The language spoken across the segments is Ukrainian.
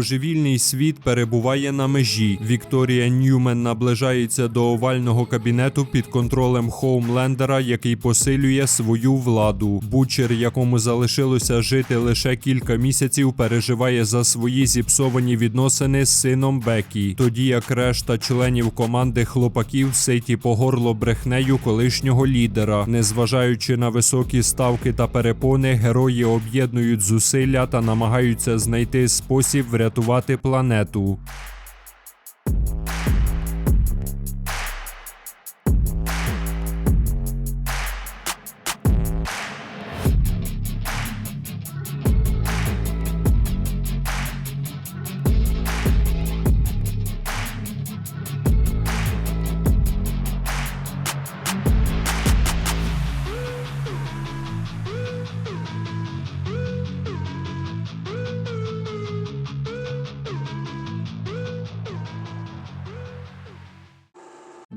Божевільний світ перебуває на межі. Вікторія Ньюмен наближається до овального кабінету під контролем Хоумлендера, який посилює свою владу. Бучер, якому залишилося жити лише кілька місяців, переживає за свої зіпсовані відносини з сином Бекі, тоді як решта членів команди хлопаків ситі по горло брехнею колишнього лідера. Незважаючи на високі ставки та перепони, герої об'єднують зусилля та намагаються знайти спосіб врятувати планету.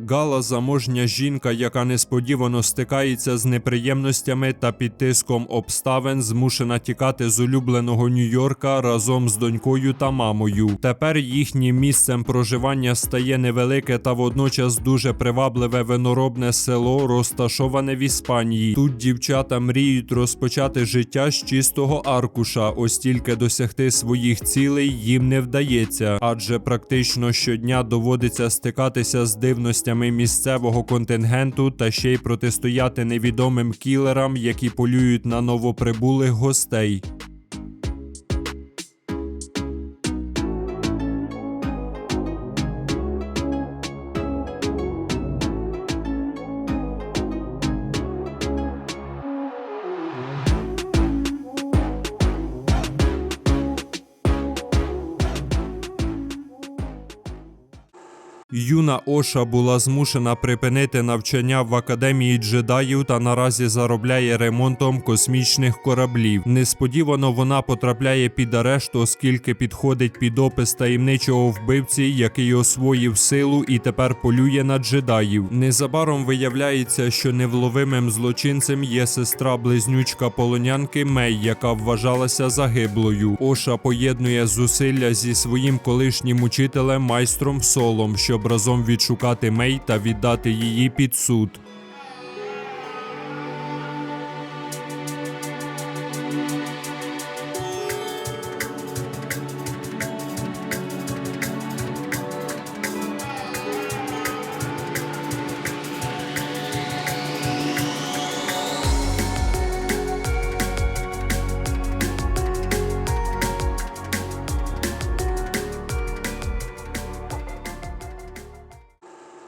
Гала заможня жінка, яка несподівано стикається з неприємностями та під тиском обставин, змушена тікати з улюбленого Нью-Йорка разом з донькою та мамою. Тепер їхнім місцем проживання стає невелике та водночас дуже привабливе виноробне село, розташоване в Іспанії. Тут дівчата мріють розпочати життя з чистого аркуша, ось тільки досягти своїх цілей їм не вдається, адже практично щодня доводиться стикатися з дивностями місцевого контингенту та ще й протистояти невідомим кілерам, які полюють на новоприбулих гостей. Юна Оша була змушена припинити навчання в академії джедаїв та наразі заробляє ремонтом космічних кораблів. Несподівано вона потрапляє під арешт, оскільки підходить під опис таємничого вбивці, який освоїв силу і тепер полює на джедаїв. Незабаром виявляється, що невловимим злочинцем є сестра близнючка полонянки Мей, яка вважалася загиблою. Оша поєднує зусилля зі своїм колишнім учителем майстром Солом, щоб разом відшукати Мей та віддати її під суд.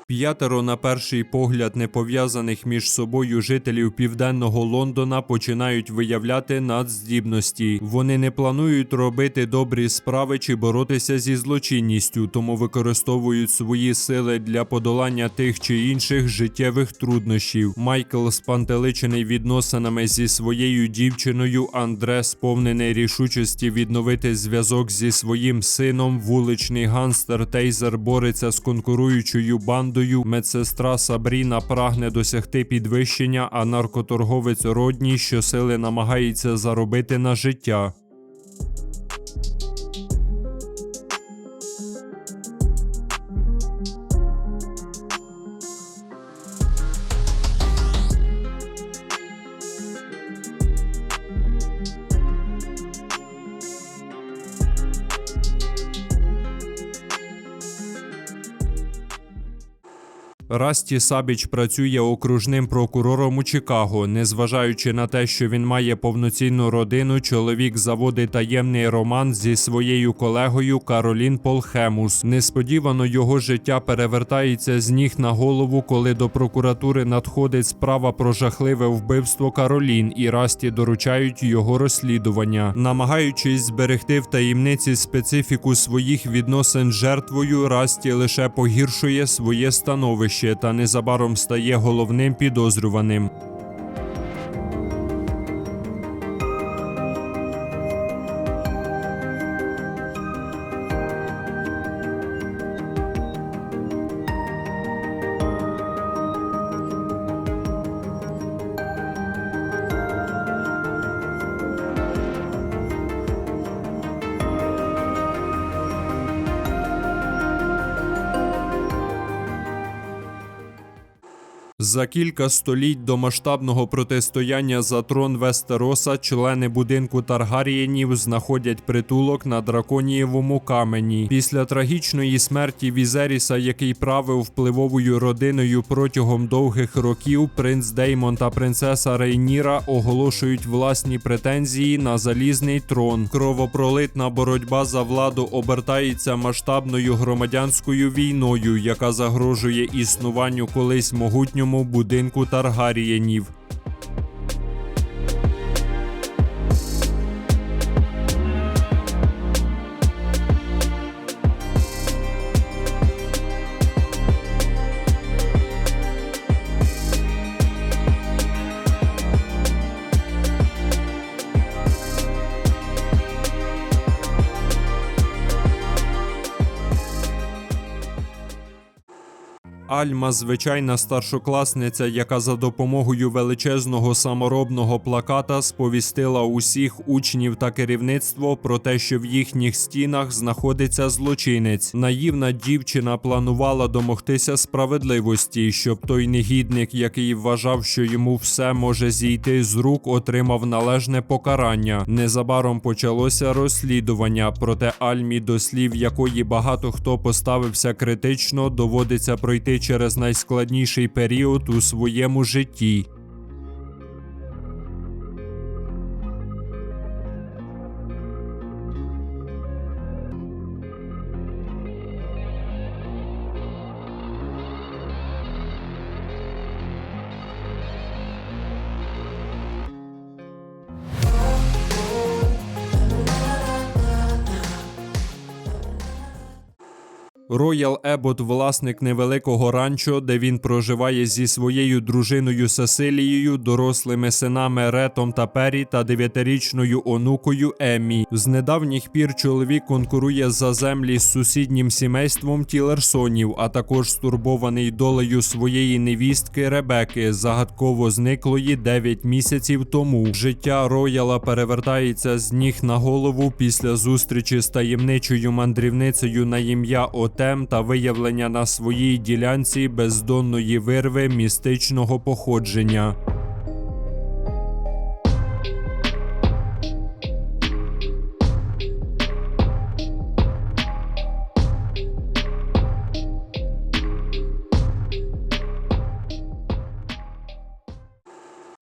П'ятеро на перший погляд не пов'язаних між собою жителів південного Лондона починають виявляти надздібності. Вони не планують робити добрі справи чи боротися зі злочинністю, тому використовують свої сили для подолання тих чи інших життєвих труднощів. Майкл, спантеличений відносинами зі своєю дівчиною, Андре, сповнений рішучості відновити зв'язок зі своїм сином. Вуличний ганстер Тейзер бореться з конкуруючою бандою. Медсестра Сабріна прагне досягти підвищення, а наркоторговець Родні щосили намагається заробити на життя. Расті Сабіч працює окружним прокурором у Чикаго. Незважаючи на те, що він має повноцінну родину, чоловік заводить таємний роман зі своєю колегою Каролін Полхемус. Несподівано його життя перевертається з ніг на голову, коли до прокуратури надходить справа про жахливе вбивство Каролін, і Расті доручають його розслідування, намагаючись зберегти в таємниці специфіку своїх відносин з жертвою, Расті лише погіршує своє становище та незабаром стає головним підозрюваним. За кілька століть до масштабного протистояння за трон Вестероса члени будинку Таргарієнів знаходять притулок на драконієвому камені. Після трагічної смерті Візеріса, який правив впливовою родиною протягом довгих років, принц Деймон та принцеса Рейніра оголошують власні претензії на залізний трон. Кровопролитна боротьба за владу обертається масштабною громадянською війною, яка загрожує існуванню колись могутньому будинку Таргарієнів. Альма звичайна старшокласниця, яка за допомогою величезного саморобного плаката сповістила усіх учнів та керівництво про те, що в їхніх стінах знаходиться злочинець. Наївна дівчина планувала домогтися справедливості, щоб той негідник, який вважав, що йому все може зійти з рук, отримав належне покарання. Незабаром почалося розслідування, проте Альмі, до слів якої багато хто поставився критично, доводиться пройти через найскладніший період у своєму житті. Роял Ебот власник невеликого ранчо, де він проживає зі своєю дружиною Сесилією, дорослими синами Ретом та Пері та дев'ятирічною онукою Емі. З недавніх пір чоловік конкурує за землі з сусіднім сімейством Тілерсонів, а також стурбований долею своєї невістки Ребеки, загадково зниклої 9 місяців тому. Життя Рояла перевертається з ніг на голову після зустрічі з таємничою мандрівницею на ім'я Отем та виявлення на своїй ділянці бездонної вирви містичного походження.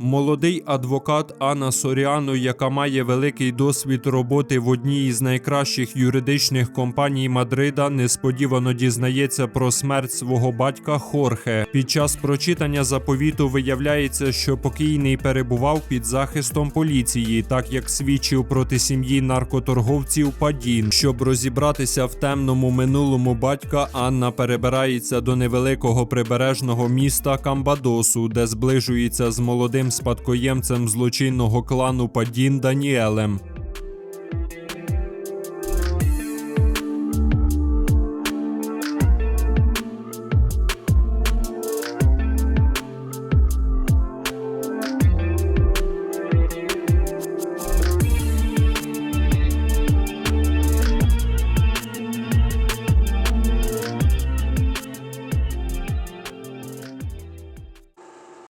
Молодий адвокат Анна Соріано, яка має великий досвід роботи в одній із найкращих юридичних компаній Мадрида, несподівано дізнається про смерть свого батька Хорхе. Під час прочитання заповіту виявляється, що покійний перебував під захистом поліції, так як свідчив проти сім'ї наркоторговців Падін. Щоб розібратися в темному минулому батька, Анна перебирається до невеликого прибережного міста Камбадосу, де зближується з молодим спадкоємцем злочинного клану Падін Даніелем.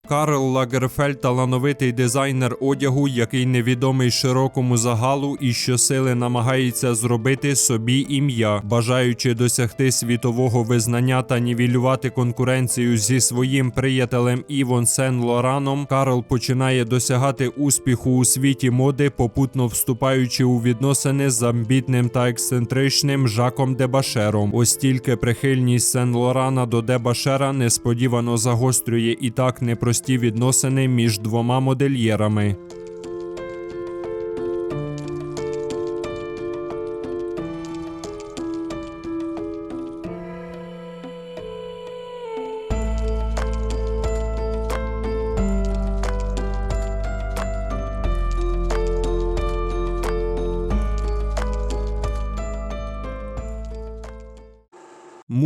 Карл Лагерфельд – талановитий дизайнер одягу, який невідомий широкому загалу і щосили намагається зробити собі ім'я, бажаючи досягти світового визнання та нівелювати конкуренцію зі своїм приятелем Івон Сен Лораном. Карл починає досягати успіху у світі моди, попутно вступаючи у відносини з амбітним та ексцентричним Жаком Дебашером. Ось тільки прихильність Сен Лорана до Дебашера несподівано загострює і так непрості відносини між двома модельєрами.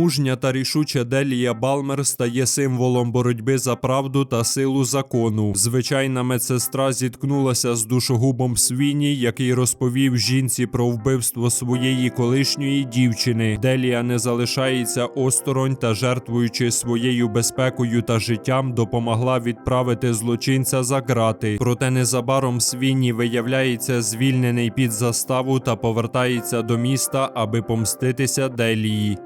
Мужня та рішуча Делія Балмер стає символом боротьби за правду та силу закону. Звичайна медсестра зіткнулася з душогубом Свіні, який розповів жінці про вбивство своєї колишньої дівчини. Делія не залишається осторонь та, жертвуючи своєю безпекою та життям, допомогла відправити злочинця за грати. Проте незабаром Свіні виявляється звільнений під заставу та повертається до міста, аби помститися Делії.